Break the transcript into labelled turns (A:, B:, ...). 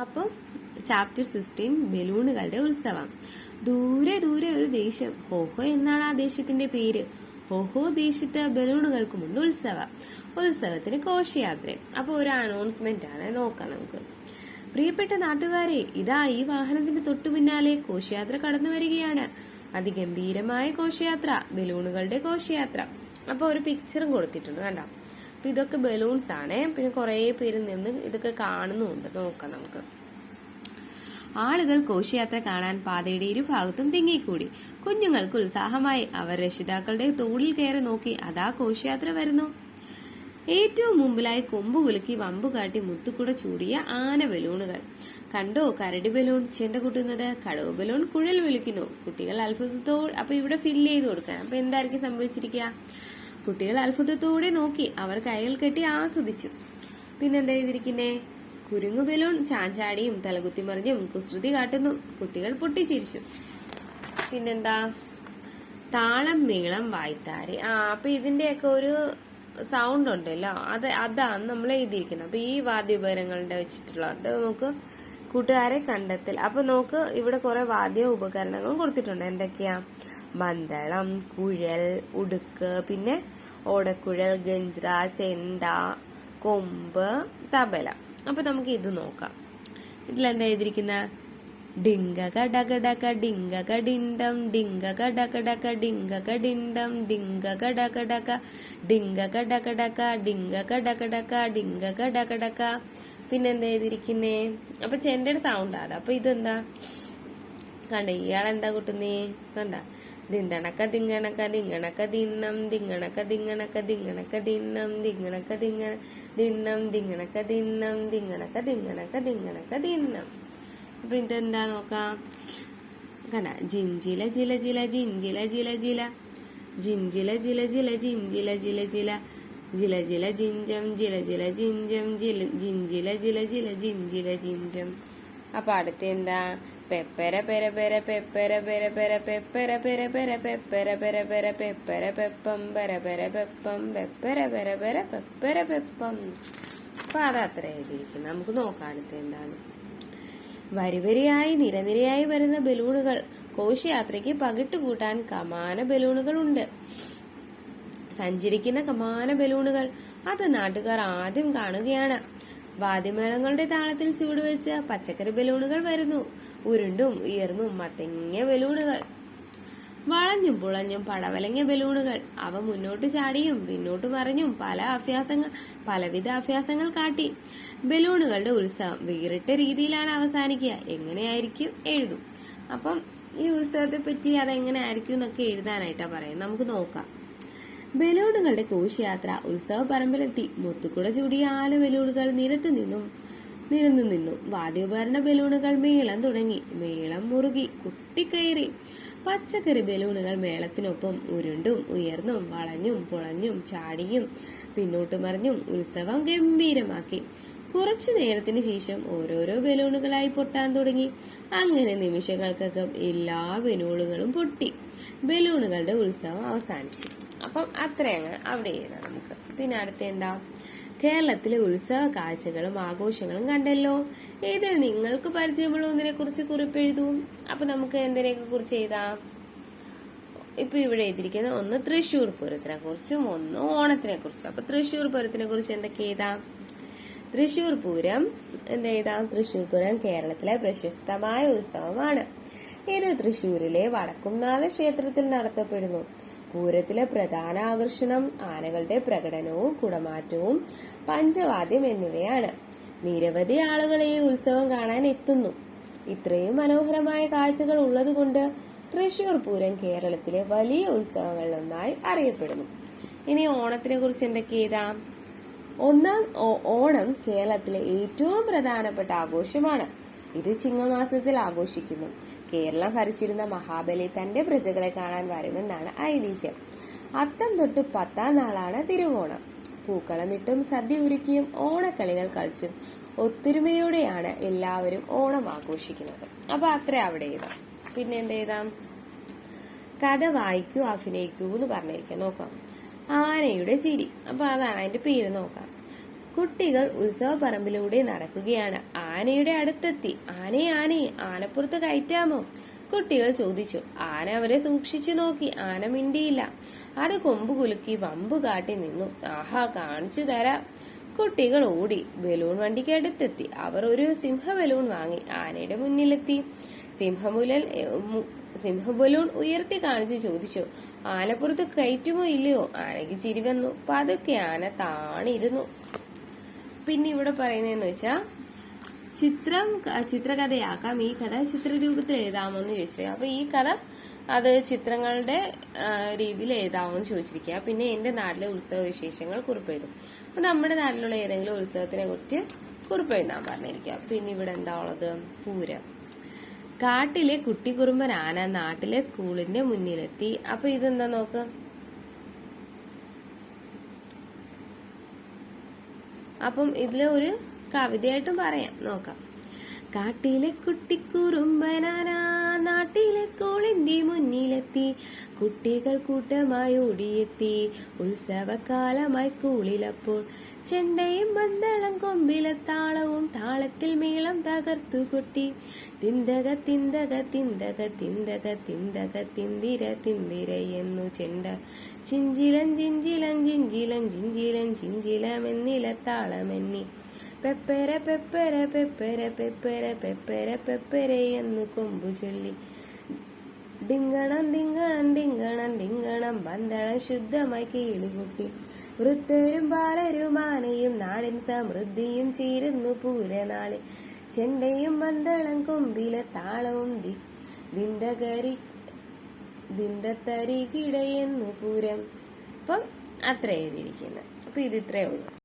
A: അപ്പം chapter sixteen ബലൂണുകളുടെ ഉത്സവം. ദൂരെ ദൂരെ ഒരു ദേശം. ഹോഹോ എന്നാണ് ആ ദേശത്തിന്റെ പേര്. ഹോഹോ ദേശത്ത് ബലൂണുകൾക്ക് മുന്നിൽ ഉത്സവം. ഉത്സവത്തിന് ഘോഷയാത്ര അപ്പോൾ ഒരു അനൗൺസ്മെന്റ് ആണ്. നോക്കാം നമുക്ക്. പ്രിയപ്പെട്ട നാട്ടുകാരെ ഇതാ ഈ വാഹനത്തിന്റെ തൊട്ടു പിന്നാലെ ഘോഷയാത്ര കടന്നു വരികയാണ്. അതിഗംഭീരമായ ഘോഷയാത്ര. ബലൂണുകളുടെ ഘോഷയാത്ര. അപ്പൊ ഒരു പിക്ചറും കൊടുത്തിട്ടുണ്ട് കണ്ടോ? അപ്പൊ ഇതൊക്കെ ബലൂൺസ് ആണ്. പിന്നെ കുറെ പേര് നിന്ന് ഇതൊക്കെ കാണുന്നുണ്ട്. നോക്കാം നമുക്ക്. ആളുകൾ കോശയാത്ര കാണാൻ പാതയുടെ ഇരുഭാഗത്തും തിങ്ങിക്കൂടി. കുഞ്ഞുങ്ങൾക്ക് ഉത്സാഹമായി അവർ രക്ഷിതാക്കളുടെ തോളിൽ കയറി നോക്കി അതാ കോശയാത്ര വരുന്നു. ഏറ്റവും മുമ്പിലായി കൊമ്പു കുലുക്കി വമ്പു കാട്ടി മുത്തുക്കുട ചൂടിയ ആന ബലൂണുകൾ. കണ്ടോ കരടി ബലൂൺ ചെണ്ട കൂട്ടുന്നത്? കടവ് ബലൂൺ കുഴൽ വിളിക്കുന്നു. കുട്ടികൾ അത്ഭുതത്തോ അപ്പൊ ഇവിടെ ഫില്ല് ചെയ്ത് കൊടുക്കാൻ. അപ്പൊ എന്തായിരിക്കും സംഭവിച്ചിരിക്കുക? കുട്ടികൾ അത്ഭുതത്തോടെ നോക്കി അവർ കൈകൾ കെട്ടി ആസ്വദിച്ചു. പിന്നെന്താ ചെയ്തിരിക്കുന്നേ? കുരുങ്ങു ബലൂൺ ചാഞ്ചാടിയും തലകുത്തി മറിഞ്ഞും കുസൃതി കാട്ടുന്നു. കുട്ടികൾ പൊട്ടിച്ചിരിച്ചു. പിന്നെന്താ? താളം മീളം വായ്ത്താരി. ആ അപ്പൊ ഇതിന്റെയൊക്കെ ഒരു സൗണ്ട് ഉണ്ടല്ലോ. അത് അതാണ് നമ്മൾ എഴുതിയിരിക്കുന്നത്. അപ്പൊ ഈ വാദ്യോപകരണങ്ങളുടെ വെച്ചിട്ടുള്ള അത് നമുക്ക് കൂട്ടുകാരെ കണ്ടെത്തൽ. അപ്പൊ നമുക്ക് ഇവിടെ കുറെ വാദ്യ ഉപകരണങ്ങളും കൊടുത്തിട്ടുണ്ട്. എന്തൊക്കെയാ? മന്ദളം കുഴൽ ഉടുക്ക് പിന്നെ ഓടക്കുഴൽ ഗഞ്ചിറ ചെണ്ട കൊമ്പ് തബല. അപ്പൊ നമുക്ക് ഇത് നോക്കാം. ഇതിലെന്താ എഴുതിയിരിക്കുന്ന? ഡിംഗ കടകടക ഡക ഡിങ്കക ഡിണ്ടം ഡിങ്കക കടകടക ഡക കടകടക ഡക കടകടക ഡിങ്കക ഡക ഡക ഡിങ്കക ഡക ഡക പിന്നെന്താ എഴുതിയിരിക്കുന്നേ? അപ്പൊ ചെണ്ടയുടെ സൗണ്ട് ആണ് അപ്പൊ ഇതെന്താ? കണ്ട ഇയാളെന്താ കൂട്ടുന്നേ? കണ്ട? ദിന്തണക്ക ദിങ്ങണക്ക ദിങ്ങണക്ക ദിന്നം ദിങ്ങണക്ക ദിങ്ങണക്ക ദിങ്ങണക്ക ദിന്നം ദിങ്ങണക്ക ദിങ്ങ ദിന്നം ദിങ്ങണക്ക ദിന്നം ദിങ്ങണക്ക ദിങ്ങണക്ക ദിങ്ങണക്ക ദിന്നം അപ്പൊ ഇതെന്താ നോക്കാം? കണ്ട ജിഞ്ചില ജില ജില ജിഞ്ചില ജില ജില. ജിഞ്ചില ജില ജില ജിഞ്ചില ജില ജില. ജില ജില ജിഞ്ചം ജില ജില ജിഞ്ചം ജില ജിഞ്ചില ജില ജില ജിഞ്ചില ജിഞ്ചം അപ്പൊ അടുത്ത എന്താ? പെപ്പര പെര പെര പെപ്പര പെര പെര പെപ്പര പെര പെര പെപ്പര പെര പെര പെപ്പര പെപ്പം പെര പെര പെപ്പം പെപ്പര പെര പെര പെപ്പര പെപ്പം അപ്പൊ അതത്ര അത്ര എഴുതിയിരിക്കുന്നു നമുക്ക് നോക്കാം അടുത്ത എന്താണ്. വരിവരിയായി നിരനിരയായി വരുന്ന ബലൂണുകൾ. കോശയാത്രയ്ക്ക് പകിട്ട് കൂട്ടാൻ കമാന ബലൂണുകൾ ഉണ്ട്. സഞ്ചരിക്കുന്ന കമാന ബലൂണുകൾ. അത് നാട്ടുകാർ ആദ്യം കാണുകയാണ്. വാദ്യമേളങ്ങളുടെ താളത്തിൽ ചൂടുവെച്ച പച്ചക്കറി ബലൂണുകൾ വരുന്നു. ഉരുണ്ടും ഉയർന്നും മത്തങ്ങിയ ബലൂണുകൾ. വളഞ്ഞും പുളഞ്ഞും പടവലങ്ങിയ ബലൂണുകൾ. അവ മുന്നോട്ട് ചാടിയും പിന്നോട്ട് മറിഞ്ഞും പല അഭ്യാസങ്ങൾ പലവിധ അഭ്യാസങ്ങൾ കാട്ടി. ബലൂണുകളുടെ ഉത്സവം വേറിട്ട രീതിയിലാണ് അവസാനിക്കുക. എങ്ങനെയായിരിക്കും എഴുതും. അപ്പം ഈ ഉത്സവത്തെ പറ്റി അതെങ്ങനെ ആയിരിക്കും എന്നൊക്കെ എഴുതാനായിട്ടാ പറയുന്നത്. നമുക്ക് നോക്കാം. ബലൂണുകളുടെ കോശയാത്ര ഉത്സവ പറമ്പിലെത്തി മുത്തുക്കുട ചൂടിയ ആല ബലൂണുകൾ നിരത്തു നിന്നും നിരന്നു നിന്നു. വാദ്യോപകരണ ബലൂണുകൾ മേളം തുടങ്ങി. മേളം മുറുകി കുട്ടിക്കയറി. പച്ചക്കറി ബലൂണുകൾ മേളത്തിനൊപ്പം ഉരുണ്ടും ഉയർന്നും വളഞ്ഞും പുളഞ്ഞും ചാടിയും പിന്നോട്ട് മറിഞ്ഞും ഉത്സവം ഗംഭീരമാക്കി. കുറച്ചു നേരത്തിന് ശേഷം ഓരോരോ ബലൂണുകളായി പൊട്ടാൻ തുടങ്ങി. അങ്ങനെ നിമിഷങ്ങൾക്കകം എല്ലാ ബലൂണുകളും പൊട്ടി. ബലൂണുകളുടെ ഉത്സവം അവസാനിച്ചു. അപ്പം അത്രയങ്ങ് അവിടെ എഴുതാം നമുക്ക്. പിന്നെ അടുത്ത എന്താ? കേരളത്തിലെ ഉത്സവ കാഴ്ചകളും ആഘോഷങ്ങളും കണ്ടല്ലോ. ഇതിൽ നിങ്ങൾക്ക് പരിചയമുള്ള ഒന്നിനെ കുറിച്ച് കുറിപ്പെഴുതും അപ്പൊ നമുക്ക് എന്തിനെയൊക്കെ കുറിച്ച് എഴുതാം? ഇപ്പൊ ഇവിടെ എഴുതിയിരിക്കുന്ന ഒന്ന് തൃശൂർ പൂരത്തിനെ കുറിച്ചും ഒന്ന് ഓണത്തിനെ കുറിച്ചും അപ്പൊ തൃശ്ശൂർ പൂരത്തിനെ കുറിച്ച് എന്തൊക്കെ എഴുതാം? തൃശ്ശൂർ പൂരം എന്ത് എഴുതാം? തൃശ്ശൂർ പൂരം കേരളത്തിലെ പ്രശസ്തമായ ഉത്സവമാണ്. ഇത് തൃശൂരിലെ വടക്കുംനാഥ ക്ഷേത്രത്തിൽ നടത്തപ്പെടുന്നു. പൂരത്തിലെ പ്രധാന ആകർഷണം ആനകളുടെ പ്രകടനവും കുടമാറ്റവും പഞ്ചവാദ്യം എന്നിവയാണ്. നിരവധി ആളുകൾ ഈ ഉത്സവം കാണാൻ എത്തുന്നു. ഇത്രയും മനോഹരമായ കാഴ്ചകൾ ഉള്ളതുകൊണ്ട് തൃശൂർ പൂരം കേരളത്തിലെ വലിയ ഉത്സവങ്ങളിലൊന്നായി അറിയപ്പെടുന്നു. ഇനി ഓണത്തിനെ കുറിച്ച് എന്തൊക്കെ ഒന്നാം ഓണം കേരളത്തിലെ ഏറ്റവും പ്രധാനപ്പെട്ട ആഘോഷമാണ്. ഇത് ചിങ്ങമാസത്തിൽ ആഘോഷിക്കുന്നു. കേരളം ഭരിച്ചിരുന്ന മഹാബലി തന്റെ പ്രജകളെ കാണാൻ വരുമെന്നാണ് ഐതിഹ്യം. അത്തം തൊട്ട് പത്താം നാളാണ് തിരുവോണം. പൂക്കളമിട്ടും സദ്യ ഒരുക്കിയും ഓണക്കളികൾ കളിച്ചും ഒത്തൊരുമയോടെയാണ് എല്ലാവരും ഓണം ആഘോഷിക്കുന്നത്. അപ്പൊ അത്ര അവിടെ എഴുതാം പിന്നെ എന്ത് എഴുതാം കഥ വായിക്കൂ അഭിനയിക്കൂ എന്ന് പറഞ്ഞിരിക്കാം. നോക്കാം. ആനയുടെ ചിരി. അപ്പൊ അതാണ് അതിന്റെ പേര്. നോക്കാം. കുട്ടികൾ ഉത്സവപ്പറമ്പിലൂടെ നടക്കുകയാണ്. ആനയുടെ അടുത്തെത്തി. ആനയെ ആനയെ ആനപ്പുറത്ത് കയറ്റാമോ? കുട്ടികൾ ചോദിച്ചു. ആന അവരെ സൂക്ഷിച്ചു നോക്കി. ആന മിണ്ടിയില്ല. അത് കൊമ്പ് കുലുക്കി വമ്പ് കാട്ടി നിന്നു. ആഹാ കാണിച്ചു തരാം. കുട്ടികൾ ഓടി ബലൂൺ വണ്ടിക്ക് അടുത്തെത്തി. അവർ ഒരു സിംഹ ബലൂൺ വാങ്ങി. ആനയുടെ മുന്നിലെത്തി. സിംഹമുലൽ സിംഹ ബലൂൺ ഉയർത്തി കാണിച്ച് ചോദിച്ചു. ആനപ്പുറത്ത് കയറ്റുമോ ഇല്ലയോ? ആനയ്ക്ക് ചിരി വന്നു. പതുക്കെ ആന താണിരുന്നു. പിന്നെ ഇവിടെ പറയുന്നതെന്ന് വെച്ചാൽ ചിത്രം ചിത്രകഥയാക്കാം. ഈ കഥ ചിത്രരൂപത്തിൽ എഴുതാമോ എന്ന് ചോദിച്ചിരിക്കുക അപ്പൊ ഈ കഥ അത് ചിത്രങ്ങളുടെ രീതിയിൽ എഴുതാമോ എന്ന് ചോദിച്ചിരിക്കുക പിന്നെ എന്റെ നാട്ടിലെ ഉത്സവ വിശേഷങ്ങൾ കുറിപ്പെഴുതും. അപ്പൊ നമ്മുടെ നാട്ടിലുള്ള ഏതെങ്കിലും ഉത്സവത്തിനെ കുറിച്ച് കുറിപ്പെഴുതാൻ പറഞ്ഞിരിക്കുക പിന്നെ ഇവിടെ എന്താ ഉള്ളത്? പൂരം. കാട്ടിലെ കുട്ടിക്കുറുമ്പൻ ആന നാട്ടിലെ സ്കൂളിന്റെ മുന്നിലെത്തി. അപ്പൊ ഇതെന്താ നോക്ക്? അപ്പം ഇതിൽ ഒരു കവിതയായിട്ടും പറയാം. നോക്കാം. കാട്ടിലെ കുട്ടിക്കുറുമ്പനാനാ നാട്ടിലെ സ്കൂളിന്റെ മുന്നിലെത്തി. കുട്ടികൾ കൂട്ടമായി ഓടിയെത്തി. ഉത്സവകാലമായി സ്കൂളിലപ്പോൾ ചെണ്ടയും പന്തളം കൊമ്പിലെ താളവും താളത്തിൽ മേളം തകർത്തു കൊട്ടി. തിന്തക തിന്തക തിന്തക തിന്തക തിന്തക തിന്തിര തിന്തിര എന്നു ചെണ്ട. ചിഞ്ചിലം ചിഞ്ചിലം ചിഞ്ചിലം ചിഞ്ചിലം ചിഞ്ചിലമെന്നില താളമെന്നി. പെപ്പര പെപ്പര പെപ്പര പെപ്പര പെപ്പര പെപ്പര എന്ന് കൊമ്പു ചൊല്ലി. ഡിങ്കണം ഡിങ്കണം ഡിങ്കണം ഡിങ്കണം പന്തളം ശുദ്ധമായി കീളുകുട്ടി. വൃത്തരും ബാലരും ആനയും നാടിൻ സമൃദ്ധിയും ചേരുന്നു പൂരനാളി ചെണ്ടയും പന്തളം കൊമ്പിലെ താളവും ദി ദിന്തകരി ദിന്തത്തരികിടയെന്നു പൂരം. അപ്പം അത്ര എഴുതിയിരിക്കുന്നത്. അപ്പൊ ഇത് ഇത്രേ ഉള്ളൂ.